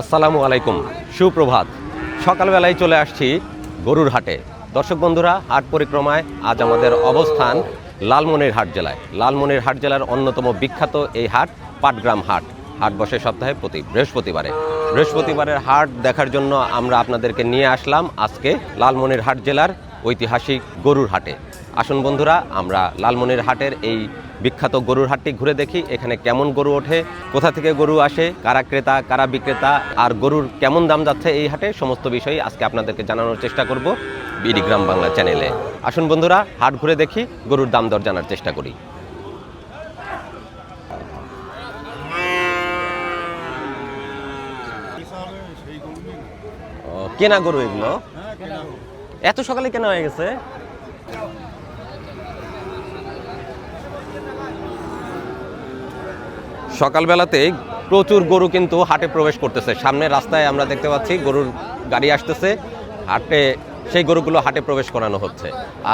আসসালামু আলাইকুম। সুপ্রভাত। সকালবেলায় চলে আসছি গরুর হাটে। দর্শক বন্ধুরা, হাট পরিক্রমায় আজ আমাদের অবস্থান লালমনিরহাট জেলায়। লালমনিরহাট জেলার অন্যতম বিখ্যাত এই হাট পাটগ্রাম হাট। হাট বসে সপ্তাহে প্রতি বৃহস্পতিবারে। বৃহস্পতিবারের হাট দেখার জন্য আমরা আপনাদেরকে নিয়ে আসলাম আজকে লালমনিরহাট জেলার ঐতিহাসিক গরুর হাটে। আসুন বন্ধুরা আমরা লালমনির হাটের এই বিখ্যাত গরুর হাটটি ঘুরে দেখি এখানে কেমন গরু ওঠে কোথা থেকে গরু আসে কারা ক্রেতা কারা বিক্রেতা আর গরুর কেমন দাম যাচ্ছে এই হাটে সমস্ত বিষয় আজকে আপনাদেরকে জানানোর চেষ্টা করব বিডিগ্রাম বাংলা চ্যানেলে। আসুন বন্ধুরা হাট ঘুরে দেখি গরুর দাম দর জানার চেষ্টা করি। কেনা গরু এগুলো? এত সকালে কেনা হয়ে গেছে? সকালবেলাতে প্রচুর গরু কিন্তু হাটে প্রবেশ করতেছে। সামনে রাস্তায় আমরা দেখতে পাচ্ছি গরুর গাড়ি আসতেছে, হাটে সেই গরুগুলো হাটে প্রবেশ করানো হচ্ছে।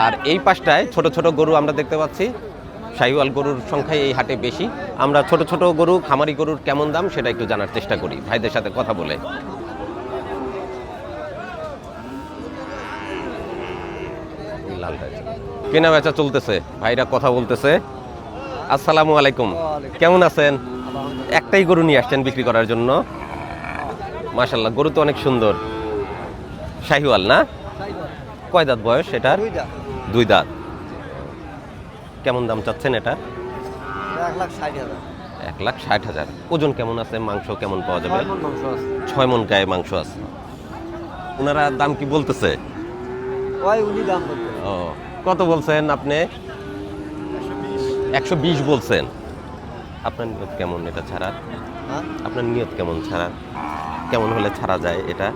আর এই পাশটায় ছোট ছোট গরু আমরা দেখতে পাচ্ছি শাহিওয়াল গরুর সংখ্যাই এই হাটে বেশি। আমরা ছোট ছোট গরু, খামারি গরুর কেমন দাম সেটা একটু জানার চেষ্টা করি, ভাইদের সাথে কথা বলে। কেনা বেচা চলতেছে, ভাইরা কথা বলতেছে। আসসালামু আলাইকুম। কেমন আছেন? একটাই গরু নিয়ে আসছেন বিক্রি করার জন্য। মাশাল্লাহ গরু তো অনেক সুন্দর। শাহিওয়াল না? কয় দাঁত বয়স এটার? দুই দাঁত। কেমন দাম চাচ্ছেন এটা? এক লাখ ষাট হাজার। ওজন কেমন আছে? মাংস কেমন পাওয়া যাবে? ছয় মন গায়ে মাংস আছে। ওনারা দাম কি বলতেছে। ও কত বলছেন আপনি? একশো বিশ বলছেন। আপনার নিয়ত কেমন এটা ছাড়া? হ্যাঁ? আপনার নিয়ত কেমন ছাড়া? কেমন হলে ছাড়া যায় এটা?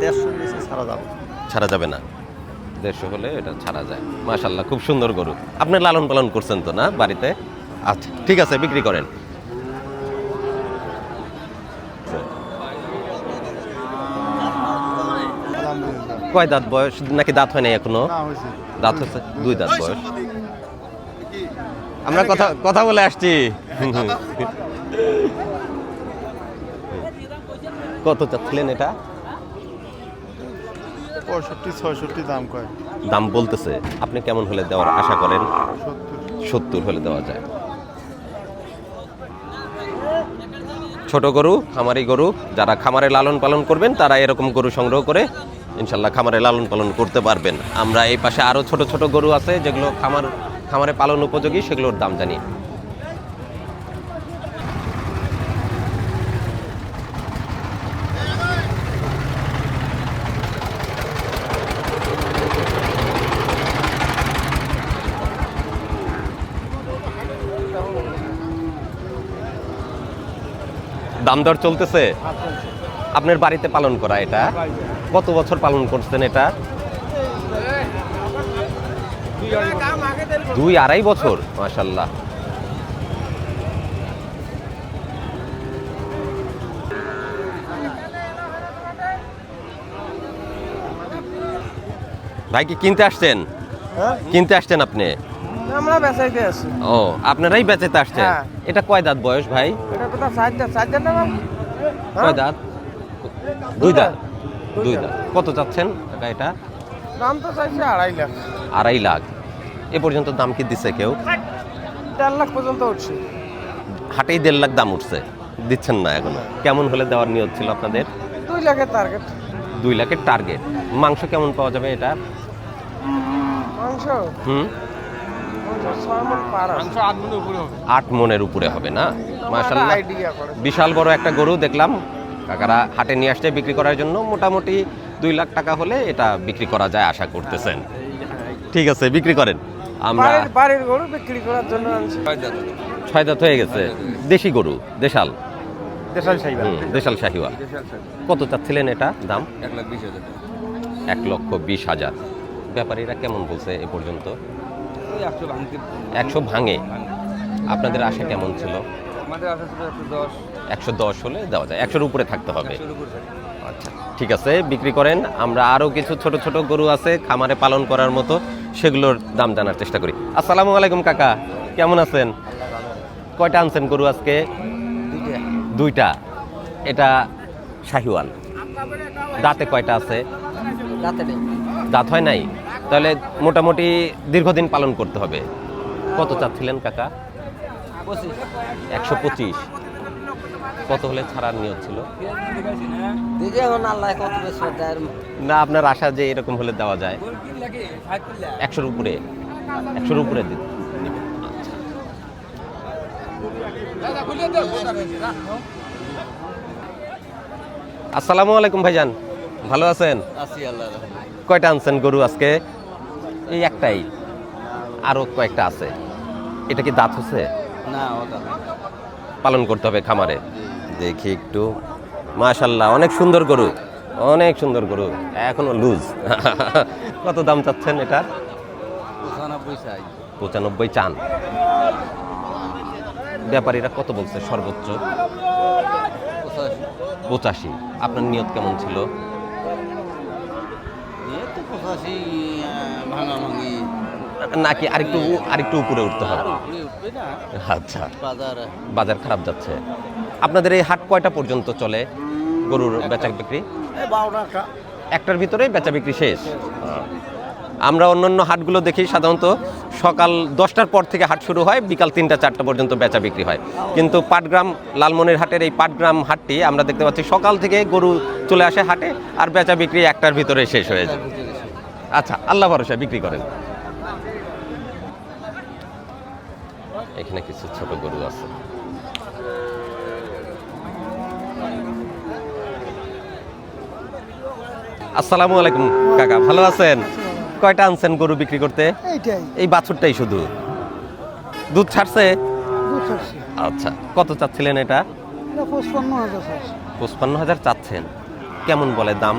দেড়শো নিচে সারা দাম ছাড়া যাবে না। দেড়শো হলে এটা ছাড়া যায়। মাশাল্লাহ খুব সুন্দর গরু। আপনি লালন পালন করছেন তো না বাড়িতে? আচ্ছা ঠিক আছে বিক্রি করেন। কয় দাঁত বয়স? নাকি দাঁত হয় নাই এখনও? দাঁত হচ্ছে দুই দাঁত বয়স। আমরা কথা কথা বলে আসছি। কত চাচ্ছিলেন এটা? পঁয়ষট্টি ছয়ষট্টি দাম কয়। দাম বলতেছে। আপনি কেমন হলে দেওয়ার আশা করেন? সত্তর। সত্তর হলে দেওয়া যায়। ছোট গরু খামারি গরু যারা খামারে লালন পালন করবেন তারা এরকম গরু সংগ্রহ করে ইনশাল্লাহ খামারে লালন পালন করতে পারবেন। আমরা এই পাশে আরও ছোট ছোট গরু আছে যেগুলো খামার খামারে পালন উপযোগী, সেগুলোর দাম জানি। দাম দর চলতেছে? আপনার বাড়িতে পালন করা এটা? কত বছর পালন করছেন এটা? দুই আড়াই বছর মাশাল্লাহ ভাই কি কিনতে আসছেন? হ্যাঁ? কিনতে আসছেন আপনি? আমরা বেচাইতে আছি। ও আপনারাই বেচেতে আসছেন? হ্যাঁ। এটা কয় দাঁত বয়স ভাই? এটা ষাট দাম ষাট দাম দাম কয় দাঁত। দুই দাঁত। দুই দাঁত। কত চাচ্ছেন টাকা এটা? দাম তো চাইছে আড়াই লাখ। আড়াই লাখ। এ পর্যন্ত দাম কি দিছে কেউ? দেড় লাখ পর্যন্ত উঠছে। হাটেই দেড় লাখ দাম উঠছে। দিচ্ছেন না এখনও। কেমন হলে দেওয়ার নিয়ত ছিল আপনাদের? দুই লাখের টার্গেট দুই লাখের টার্গেট মাংস কেমন পাওয়া যাবে এটা? মাংস? হুম? আট মনের উপরে হবে। না? মাশাল্লাহ বিশাল বড় একটা গরু দেখলাম। কাকারা হাটে নিয়ে আসছে বিক্রি করার জন্য। মোটামুটি দুই লাখ টাকা হলে এটা বিক্রি করা যায় আশা করতেছেন। ঠিক আছে বিক্রি করেন। আমরা বাড়ির বাড়ির গরু বিক্রি করার জন্য ছয় দাঁত হয়ে গেছে। দেশি গরু দেশাল। দেশাল শাহিওয়াল কত চাচ্ছিলেন এটা দাম? এক লাখ বিশ হাজার এক লক্ষ বিশ হাজার। ব্যাপারীরা কেমন বলছে এ পর্যন্ত? একশো ভাঙে। আপনাদের আশা কেমন ছিল? আমাদের আশা ছিল একশো দশ। একশো দশ হলে দেওয়া যায়। একশোর উপরে থাকতে হবে। আচ্ছা ঠিক আছে বিক্রি করেন। আমরা আরও কিছু ছোট ছোট গরু আছে খামারে পালন করার মতো। সেগুলোর দাম জানার চেষ্টা করি। আসসালামু আলাইকুম, কাকা। কেমন আছেন? কয়টা আনছেন গরু আজকে? দুইটা। এটা শাহিওয়াল। দাঁতে কয়টা আছে? দাঁত হয় নাই? তাহলে মোটামুটি দীর্ঘদিন পালন করতে হবে। কত চাচ্ছিলেন, কাকা? একশো পঁচিশ। কত হলে ছাড়ার নিয়ত ছিল? না আপনার আশা যে এরকম হলে দেওয়া যায়? একশোর উপরে। একশোর উপরে দিন। আসসালামু আলাইকুম ভাইজান। ভালো আছেন? কয়টা আনছেন গরু আজকে? এই একটাই। আরও কয়েকটা আছে। এটা কি দাঁত হচ্ছে? না পালন করতে হবে খামারে। দেখি একটু। মাশাল্লাহ অনেক সুন্দর গরু অনেক সুন্দর গরু এখনও লুজ কত দাম চাচ্ছেন এটার পঁচানব্বই চান। ব্যাপারীরা কত বলছে সর্বোচ্চ? পঁচাশি। আপনার নিয়ত কেমন ছিল? নাকি আরেকটু আরেকটু উপরে উঠতে হবে? আচ্ছা। বাজার খারাপ যাচ্ছে। আপনাদের এই হাট কয়টা পর্যন্ত চলে গরুর বেচা বিক্রি? একটার ভিতরে বেচা বিক্রি শেষ? আমরা অন্যান্য হাটগুলো দেখি সাধারণত সকাল দশটার পর থেকে হাট শুরু হয় বিকাল তিনটা চারটা পর্যন্ত বেচা বিক্রি হয়। কিন্তু পাটগ্রাম লালমনির হাটের এই পাটগ্রাম হাটটি আমরা দেখতে পাচ্ছি সকাল থেকে গরু চলে আসে হাটে আর বেচা বিক্রি একটার ভিতরে শেষ হয়ে যায়। আচ্ছা আল্লাহ ভরসা বিক্রি করেন। এখানে কিছু ছোট গরু আছে। আসসালামু আলাইকুম কাকা। ভালো আছেন? কয়টা আনছেন গরু বিক্রি করতে? এই বাছুরটাই শুধু? দুধ ছাড়ছে? আচ্ছা কত চাচ্ছিলেন এটা? পঁচপান্ন হাজার চাচ্ছেন। কেমন বলে দাম?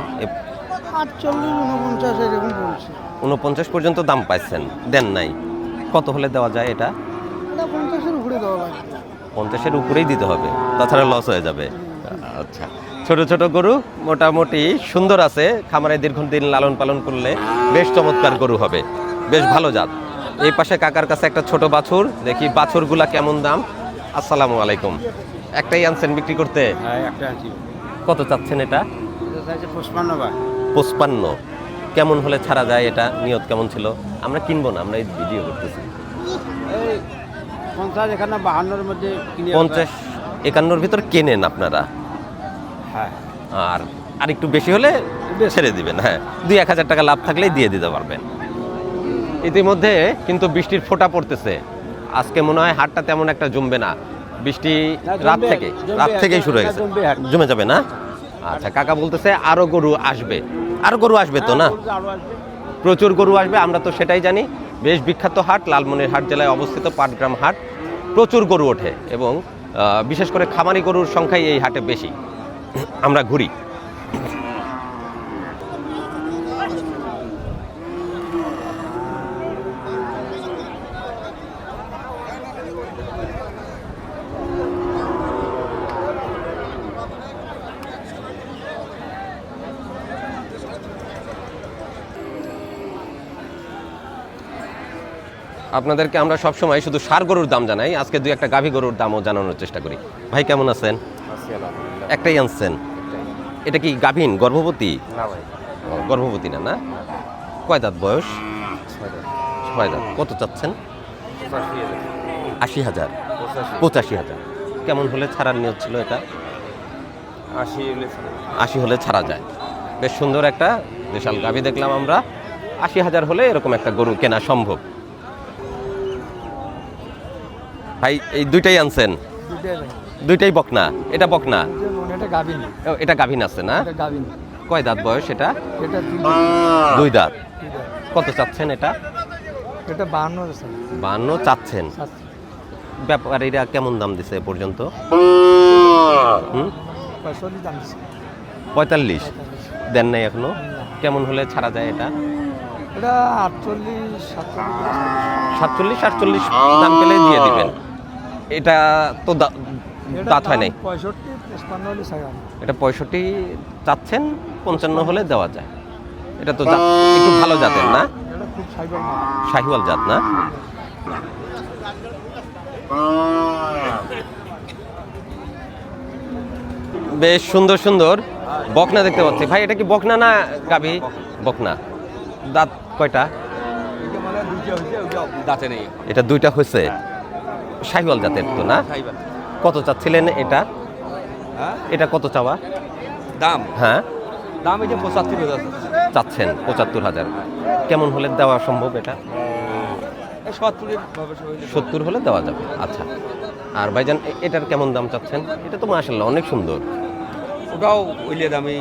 উনপঞ্চাশ পর্যন্ত দাম পাইছেন। দেন নাই। কত হলে দেওয়া যায় এটা? পঞ্চাশের উপরেই দিতে হবে। তাছাড়া লস হয়ে যাবে। আচ্ছা। ছোট ছোট গরু মোটামুটি সুন্দর আছে। খামারে দীর্ঘদিন লালন পালন করলে বেশ চমৎকার গরু হবে। বেশ ভালো জাত। এই পাশে কাকার কাছে একটা ছোট বাছুর। দেখি বাছুরগুলা কেমন দাম? আসসালামু আলাইকুম। একটাই আনছেন বিক্রি করতে? হ্যাঁ কত চাচ্ছেন এটা? পঁচপান্ন কেমন হলে ছাড়া যায় এটা? নিয়ত কেমন ছিল? আমরা কিনবো না আমরা এই ভিডিও করতেছি। পঞ্চাশ এখানে বাহান্নর মধ্যে পঞ্চাশ একান্নর ভিতর কেনেন আপনারা? আর আর একটু বেশি হলে ছেড়ে দিবেন হ্যাঁ। দুই এক হাজার টাকা লাভ থাকলেই দিয়ে দিতে পারবেন। ইতিমধ্যে কিন্তু বৃষ্টির ফোঁটা পড়তেছে। আজকে মনে হয় হাটটা তেমন একটা জমবে না। বৃষ্টি রাত থেকে রাত থেকেই শুরু হয়ে গেছে। জমে যাবে না? আচ্ছা কাকা বলতেছে আরও গরু আসবে। আরও গরু আসবে তো না? প্রচুর গরু আসবে আমরা তো সেটাই জানি। বেশ বিখ্যাত হাট লালমনির হাট জেলায় অবস্থিত পাটগ্রাম হাট। প্রচুর গরু ওঠে এবং বিশেষ করে খামারি গরুর সংখ্যাই এই হাটে বেশি। আমরা ঘুরি। আপনাদেরকে আমরা সবসময় শুধু সার গরুর দাম জানাই। আজকে দুই একটা গাভী গরুর দামও জানানোর চেষ্টা করি। ভাই, কেমন আছেন? একটাই আনছেন। এটা কি গাভীন গর্ভবতী? না ভাই। গর্ভবতী না না? কয় দাঁত বয়স? ছয় দাঁত। কত চাচ্ছেন? আশি হাজার। পঁচাশি। হাজার। কেমন হলে ছাড়ার নিয়ত ছিল এটা? আশি আশি হলে ছাড়া যায়। বেশ সুন্দর একটা বিশাল গাভী দেখলাম আমরা। আশি হাজার হলে এরকম একটা গরু কেনা সম্ভব। ভাই এই দুইটাই আনছেন? দুইটাই বকনা। এটা বকনা। এটা গাভিন এটা গাভীন আছে না? কয় দাঁত বয়স এটা? এটা দুই দাঁত। কত চাচ্ছেন এটা? এটা বাহান্ন বান্ন চাচ্ছেন। ব্যাপারীরা কেমন দাম দিছে এ পর্যন্ত? পঁয়তাল্লিশ দেন নাই এখনও? কেমন হলে ছাড়া যায় এটা? এটা আটচল্লিশ সাতচল্লিশ। সাতচল্লিশ আটচল্লিশ দাম পেলে দিয়ে দিবেন। এটা তো দাঁত হয় নাই? পঁয়ষট্টি পঁচপান্ন হলে ছাড়া এটা পঁয়ষট্টি চাচ্ছেন পঞ্চান্ন হলে দেওয়া যায়। এটা তো একটু ভালো জাতের না? এটা খুব সাইবার শাহিওয়াল জাত না? বেশ সুন্দর সুন্দর। বকনা দেখতে পাচ্ছি। ভাই এটা কি বকনা না গাবি বকনা। দাঁত কয়টা? দাঁতে নেই। এটা দুইটা হয়েছে। শাহিওয়াল জাতের তো না? কত চাচ্ছিলেন এটা? এটা কত চাওয়া? দাম? হ্যাঁ। দাম এই যে পঁচাত্তর হাজার। চাচ্ছেন পঁচাত্তর হাজার। কেমন হলে দেওয়া সম্ভব এটা। সত্তর হলে দেওয়া যাবে। আচ্ছা। আর ভাইজান এটার কেমন দাম চাচ্ছেন? এটা তো মাসাল্লাহ অনেক সুন্দর। ওটাও ওইলে দামেই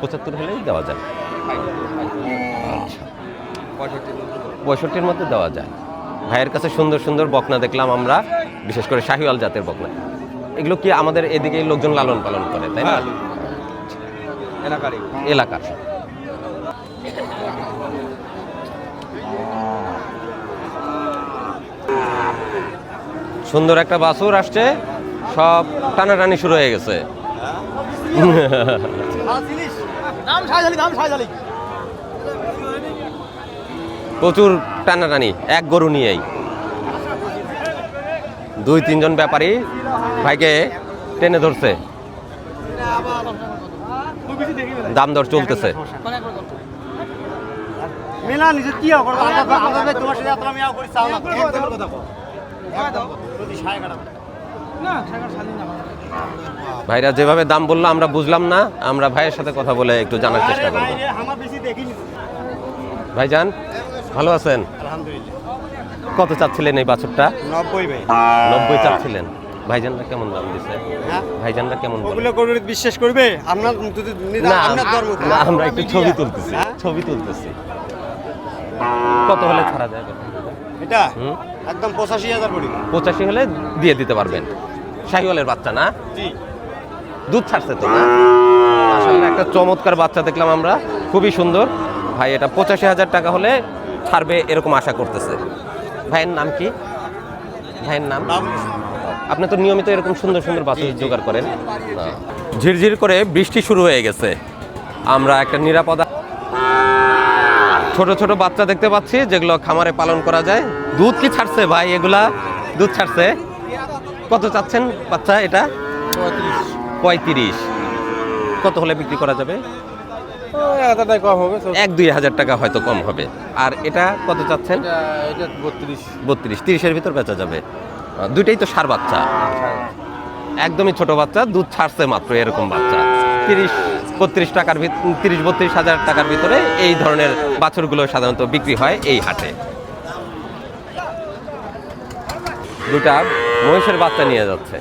পঁচাত্তর হলেই দেওয়া যাবে আচ্ছা। পঁয়ষট্টির মধ্যে দেওয়া যায়। ভাইয়ের কাছে সুন্দর সুন্দর বকনা দেখলাম আমরা। বিশেষ করে শাহিওয়াল জাতের বকনা এগুলো কি আমাদের এদিকে লোকজন লালন পালন করে তাই না? হ্যাঁ, এলাকারই। এলাকার। সুন্দর একটা বাসুর আসছে সব টানাটানি শুরু হয়ে গেছে। প্রচুর টানাটানি এক গরু নিয়েই। দুই তিনজন ব্যাপারী ভাইকে টেনে ধরছে। দাম দর চলতেছে। ভাইরা যেভাবে দাম বলল আমরা বুঝলাম না। আমরা ভাইয়ের সাথে কথা বলে একটু জানার চেষ্টা করব। ভাইজান ভালো আছেন? আলহামদুলিল্লাহ। কত চাচ্ছিলেন এই বাছুরটা? নব্বই ভাই। নব্বই চাচ্ছিলেন। ভাইজানরা কেমন দাম দিছে? হ্যাঁ? ভাইজানরা কেমন বলে? ওগুলো করে বিশ্বাস করবে? আপনার যদি না আপনার ধর্ম না, আমরা একটু ছবি তুলতেছি হ্যাঁ? ছবি তুলতেছি। কত হলে ছাড়া যায়? এটা? একদম পঁচাশি হাজার পড়ি পঁচাশি হলে দিয়ে দিতে পারবেন। শাহিওয়ালের বাচ্চা না? দুধ ছাড়ছে তো না? আসলে একটা চমৎকার বাচ্চা দেখলাম আমরা। খুবই সুন্দর। ভাই এটা পঁচাশি হাজার টাকা হলে ছাড়বে এরকম আশা করতেছে। ভাইয়ের নাম কি? ভাইয়ের নাম? আপনি তো নিয়মিত এরকম সুন্দর সুন্দর বাছুর জোগাড় করেন। ঝিরঝির করে বৃষ্টি শুরু হয়ে গেছে। আমরা একটা নিরাপদ ছোট ছোট বাচ্চা দেখতে পাচ্ছি যেগুলো খামারে পালন করা যায়। দুধ কি ছাড়ছে ভাই এগুলা? দুধ ছাড়ছে। কত চাচ্ছেন বাচ্চা এটা? পঁয়ত্রিশ। কত হলে বিক্রি করা যাবে এতটাই কম হবে তো এক দুই হাজার টাকা হয়তো কম হবে। আর এটা কত চাচ্ছেন? বত্রিশ। বত্রিশ তিরিশের ভিতর বেচা যাবে। দুইটাই তো সার বাচ্চা। একদমই ছোট বাচ্চা দুধ ছাড়ছে মাত্র এরকম বাচ্চা। তিরিশ বত্রিশ টাকার তিরিশ বত্রিশ হাজার টাকার ভিতরে এই ধরনের বাছুরগুলো সাধারণত বিক্রি হয় এই হাটে। দুটা মহিষের বাচ্চা নিয়ে যাচ্ছে।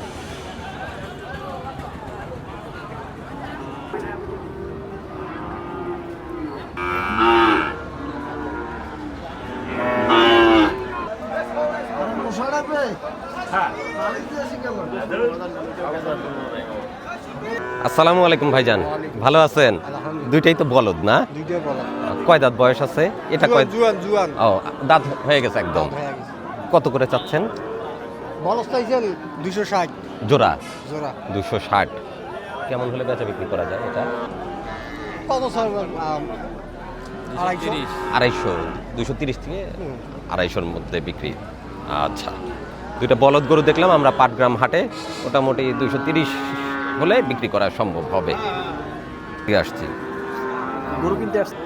আসসালামু আলাইকুম ভাইজান। ভালো আছেন? দুইটাই তো বলদ না? কয় দাঁত বয়স আছে? এটা কয় জুয়ান জুয়ান। ও দাঁত হয়ে গেছে একদম। কত করে চাচ্ছেন? বলস চাইছেন দুইশো ষাট। জোড়া? জোড়া। দুশো ষাট। কেমন হলে বেচা বিক্রি করা যায় এটা? কত স্যার? আড়াইশো। দুশো তিরিশ। থেকে আড়াইশোর মধ্যে বিক্রি। আচ্ছা। দুইটা বলদ গরু দেখলাম আমরা পাটগ্রাম হাটে। মোটামুটি দুশো তিরিশ হলে বিক্রি করা সম্ভব হবে। দিয়ে আসছি গরু কিনতে আসছে।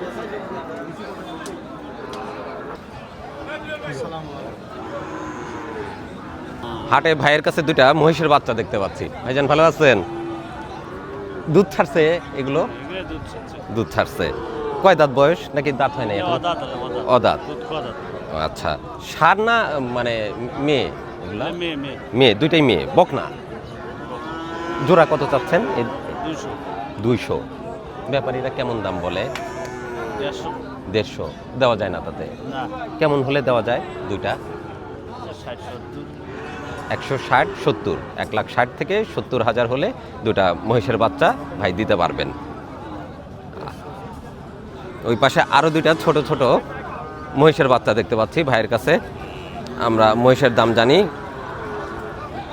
হাটে ভাইয়ের কাছে দুইটা মহিষের বাচ্চা দেখতে পাচ্ছি। ভাইজান ভালো আছেন? দুধ ছাড়ছে এগুলো? দুধ ছাড়ছে। কয় দাঁত বয়স? নাকি দাঁত হয় না এখন? অদাঁত। ও, আচ্ছা। সার না মানে মেয়ে? মেয়ে দুইটাই মেয়ে। বক না জোড়া কত চাচ্ছেন? দুইশো। ব্যাপারীরা কেমন দাম বলে? দেড়শো। দেওয়া যায় না তাতে? কেমন হলে দেওয়া যায় দুইটা? একশো ষাট সত্তর। এক লাখ ষাট থেকে সত্তর হাজার হলে দুটা মহিষের বাচ্চা ভাই দিতে পারবেন। ওই পাশে আরও দুইটা ছোট ছোট মহিষের বাচ্চা দেখতে পাচ্ছি ভাইয়ের কাছে। আমরা মহিষের দাম জানি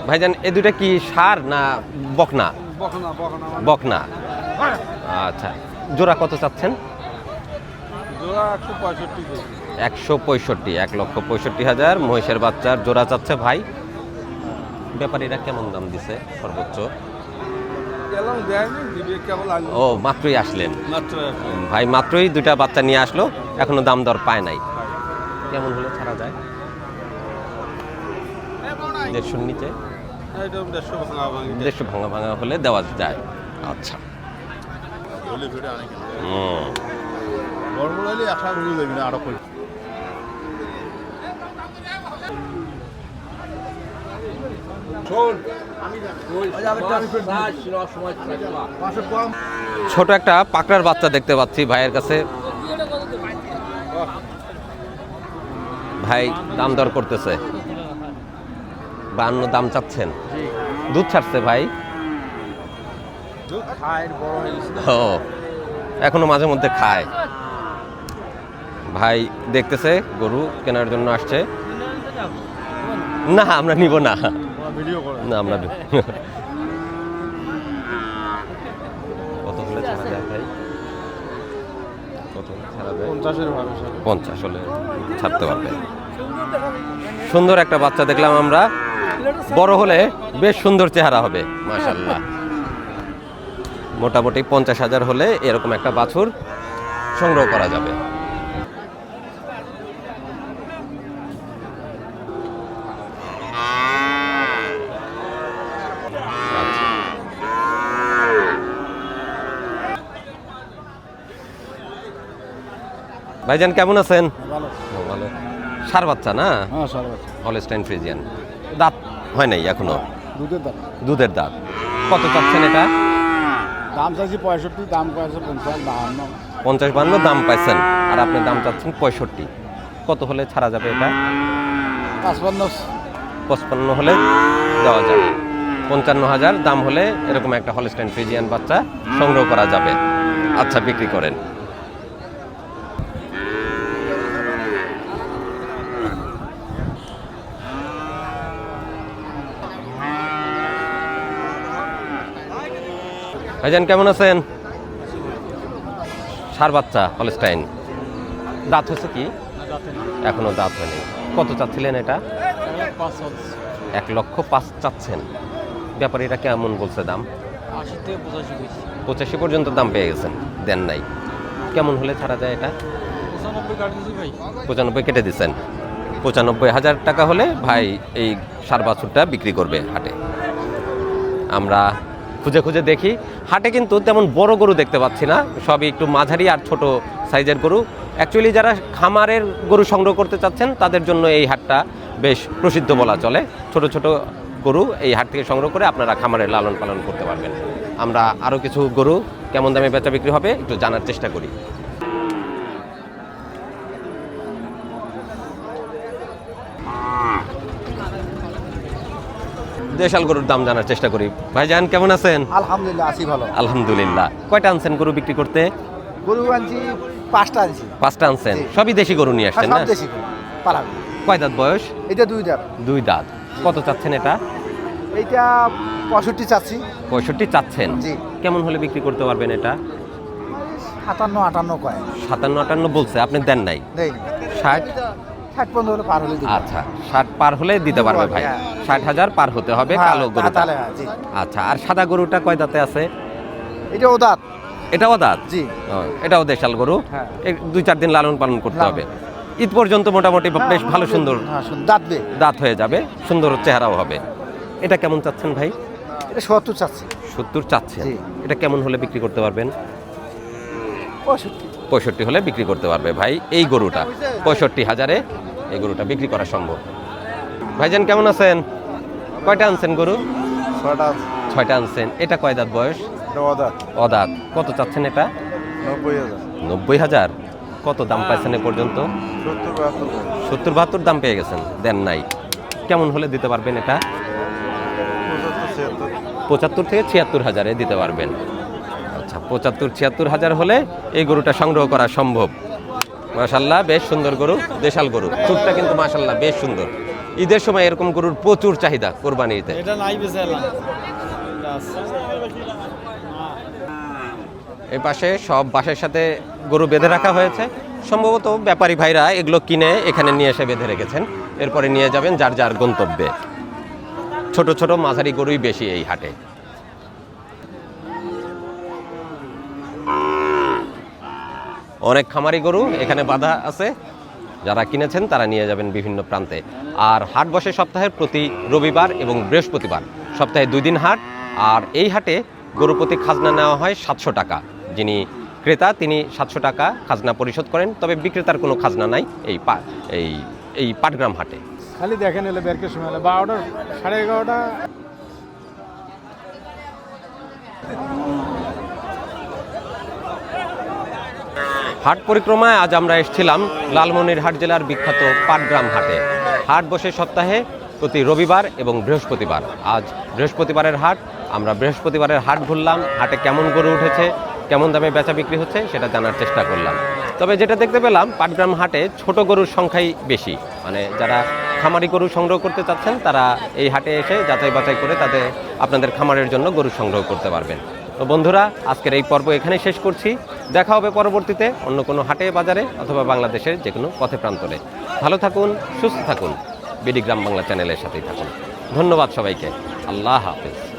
ভাইজান এ দুটা কি সার না বকনা? বকনা বকনা আচ্ছা জোড়া কত চাচ্ছেন? একশো পঁয়ষট্টি এক লক্ষ পঁয়ষট্টি হাজার মহিষের বাচ্চার জোড়া চাচ্ছে ভাই। ব্যাপারীরা কেমন দাম দিছে সর্বোচ্চ? ও মাত্রই আসলেন। ভাই মাত্রই দুটা বাচ্চা নিয়ে আসলো এখনও দাম দর পায় নাই। কেমন হলে ছাড়া যায়? দেড়শোর নিচে। দেড়শো ভাঙা ভাঙা হলে দেওয়া যায়। আচ্ছা। ছোট একটা পাকড়ার বাচ্চা দেখতে পাচ্ছি ভাইয়ের কাছে। ভাই দাম দর করতেছে। বান্ন দাম চাচ্ছেন। দুধ ছাড়ছে ভাই। ও এখনও মাঝে মধ্যে খায়। ভাই দেখতেছে গরু কেনার জন্য আসছে। না আমরা নিব না। না আমরা। কত হলে ছাড়া যায় ভাই? কত ছাড়া যায়? পঞ্চাশ হলে ছাড়তে পারবে। সুন্দর একটা বাচ্চা দেখলাম আমরা। বড় হলে বেশ সুন্দর চেহারা হবে। মাশাল্লাহ মোটামুটি পঞ্চাশ হাজার হলে এরকম একটা বাছুর সংগ্রহ করা যাবে। ভাইজান কেমন আছেন? ভালো। সার বাচ্চা না? হ্যাঁ হলস্টাইন ফ্রিজিয়ান। দাঁত? হয় নাই এখনও? দুধের দাম দুধের দাঁত। কত চাচ্ছেন এটা? দাম চাইছি পঁয়ষট্টি দাম কয়েছে পঞ্চাশ বাহান্ন। পঞ্চাশ বান্ন দাম পাইছেন। আর আপনি দাম চাচ্ছেন পঁয়ষট্টি। কত হলে ছাড়া যাবে এটা? পাঁচপান্ন। পঁচপান্ন হলে দেওয়া যাবে। পঞ্চান্ন হাজার দাম হলে এরকম একটা হলস্টাইন ফ্রিজিয়ান বাচ্চা সংগ্রহ করা যাবে। আচ্ছা বিক্রি করেন। ভাইজান, কেমন আছেন? সার বাচ্চা হলস্টাইন দাঁত হচ্ছে কি? এখনও দাঁত হয়নি। কত চাচ্ছিলেন এটা? এক লক্ষ পাঁচ চাচ্ছেন। ব্যাপারীরা কেমন বলছে দাম? পঁচাশি পর্যন্ত দাম পেয়ে গেছেন, দেন নাই। কেমন হলে ছাড়া যায় এটা? পঁচানব্বই কেটে দিচ্ছেন। পঁচানব্বই হাজার টাকা হলে ভাই এই সার বাছুরটা বিক্রি করবে হাটে। আমরা খুঁজে খুঁজে দেখি। হাটে কিন্তু তেমন বড় গরু দেখতে পাচ্ছি না। সবই একটু মাঝারি আর ছোট সাইজের গরু। অ্যাকচুয়ালি যারা খামারের গরু সংগ্রহ করতে চাচ্ছেন, তাদের জন্য এই হাটটা বেশ প্রসিদ্ধ বলা চলে। ছোট ছোট গরু এই হাট থেকে সংগ্রহ করে আপনারা খামারে লালন পালন করতে পারবেন। আমরা আরও কিছু গরু কেমন দামে বেচা বিক্রি হবে একটু জানার চেষ্টা করি। দেশাল গরুর দাম জানার চেষ্টা করি। ভাইজান কেমন আছেন? আলহামদুলিল্লাহ আছি ভালো। আলহামদুলিল্লাহ। কয়টা আনছেন গরু বিক্রি করতে? গরু আনছি পাঁচটা আনছি। পাঁচটা আনছেন। সবই দেশি গরু নিয়ে আর আসছেন সব না? দেশি পালা কয় দাঁত বয়স? এটা দুই দাম দুই দাঁত। কত চাচ্ছেন এটা? এটা পঁয়ষট্টি চাচ্ছি। পঁয়ষট্টি চাচ্ছেন। জি। কেমন হলে বিক্রি করতে পারবেন এটা? সাতান্ন আটান্ন কয়। সাতান্ন আটান্ন বলছে আপনি দেন নাই? নেই। ষাট? ষাট হলে পার হলে আচ্ছা ষাট পার হলে দিতে পারবে ভাই। হ্যাঁ। ষাট হাজার পার হতে হবে হ্যাঁ, কালো গরু তাহলে হ্যাঁ, আচ্ছা আর সাদা গরুটা কয় দাঁতে আছে? এটা ওদাত এটাও দাঁত? জি। ও, এটাও দেশাল গরু। দুই চার দিন লালন পালন করতে হবে। ঈদ পর্যন্ত মোটামুটি বেশ ভালো সুন্দর দাঁতবে দাঁত হয়ে যাবে সুন্দর চেহারাও হবে। এটা কেমন চাচ্ছেন ভাই? এটা সত্তর চাচ্ছি। সত্তর চাচ্ছেন। এটা কেমন হলে বিক্রি করতে পারবেন? পঁয়ষট্টি। পঁয়ষট্টি হলে বিক্রি করতে পারবে ভাই এই গরুটা। পঁয়ষট্টি হাজারে এই গরুটা বিক্রি করা সম্ভব। ভাইজান কেমন আছেন? কয়টা আনছেন গরু? ছয়টা আনছেন। এটা কয় দাঁত বয়স? অদাঁত। কত চাচ্ছেন এটা? নব্বই হাজার। কত দাম পাইছেন এ পর্যন্ত? সত্তর বাহাত্তর। দাম পেয়ে গেছেন। দেন নাই। কেমন হলে দিতে পারবেন এটা? পঁচাত্তর থেকে ছিয়াত্তর হাজারে দিতে পারবেন। পঁচাত্তর ছিয়াত্তর হাজার হলে এই গরুটা সংগ্রহ করা সম্ভব। মাশাল্লাহ বেশ সুন্দর গরু দেশাল গরু। চুপটা কিন্তু মাশাল্লাহ বেশ সুন্দর। ঈদের সময় এরকম গরুর প্রচুর চাহিদা এটা নাই এই পাশে সব বাসের সাথে গরু বেঁধে রাখা হয়েছে। সম্ভবত ব্যাপারী ভাইরা এগুলো কিনে এখানে নিয়ে এসে বেঁধে রেখেছেন। এরপরে নিয়ে যাবেন যার যার গন্তব্যে। ছোট ছোট মাঝারি গরুই বেশি এই হাটে। অনেক খামারি গরু এখানে বাধা আছে। যারা কিনেছেন, তারা নিয়ে যাবেন বিভিন্ন প্রান্তে। আর হাট বসে সপ্তাহের প্রতি রবিবার এবং বৃহস্পতিবার। সপ্তাহে দুই দিন হাট, আর এই হাটে গরু প্রতি খাজনা নেওয়া হয় সাতশো টাকা। যিনি ক্রেতা, তিনি সাতশো টাকা খাজনা পরিশোধ করেন, তবে বিক্রেতার কোনো খাজনা নাই এই পা, এই এই পাটগ্রাম হাটে। খালি দেখেন এলে বেরকে সময় হলে বারোটা, সাড়ে এগারোটা। হাট পরিক্রমায় আজ আমরা এসেছিলাম লালমনিরহাট জেলার বিখ্যাত পাটগ্রাম হাটে। হাট বসে সপ্তাহে প্রতি রবিবার এবং বৃহস্পতিবার। আজ বৃহস্পতিবারের হাট, আমরা বৃহস্পতিবারের হাট ঘুরলাম, হাটে কেমন গরু উঠেছে, কেমন দামে বেচা বিক্রি হচ্ছে সেটা জানার চেষ্টা করলাম। তবে যেটা দেখতে পেলাম, পাটগ্রাম হাটে ছোট গরুর সংখ্যাই বেশি। মানে যারা খামারি গরু সংগ্রহ করতে চাচ্ছেন, তারা এই হাটে এসে যাচাই বাছাই করে তাদের আপনাদের খামারের জন্য গরু সংগ্রহ করতে পারবেন। তো বন্ধুরা, আজকের এই পর্ব এখানে শেষ করছি। দেখা হবে পরবর্তীতে অন্য কোনো হাটে, বাজারে অথবা বাংলাদেশের যে কোনো পথে প্রান্তরে। ভালো থাকুন, সুস্থ থাকুন। বিডিগ্রাম বাংলা চ্যানেলের সাথেই থাকুন। ধন্যবাদ সবাইকে। আল্লাহ হাফেজ।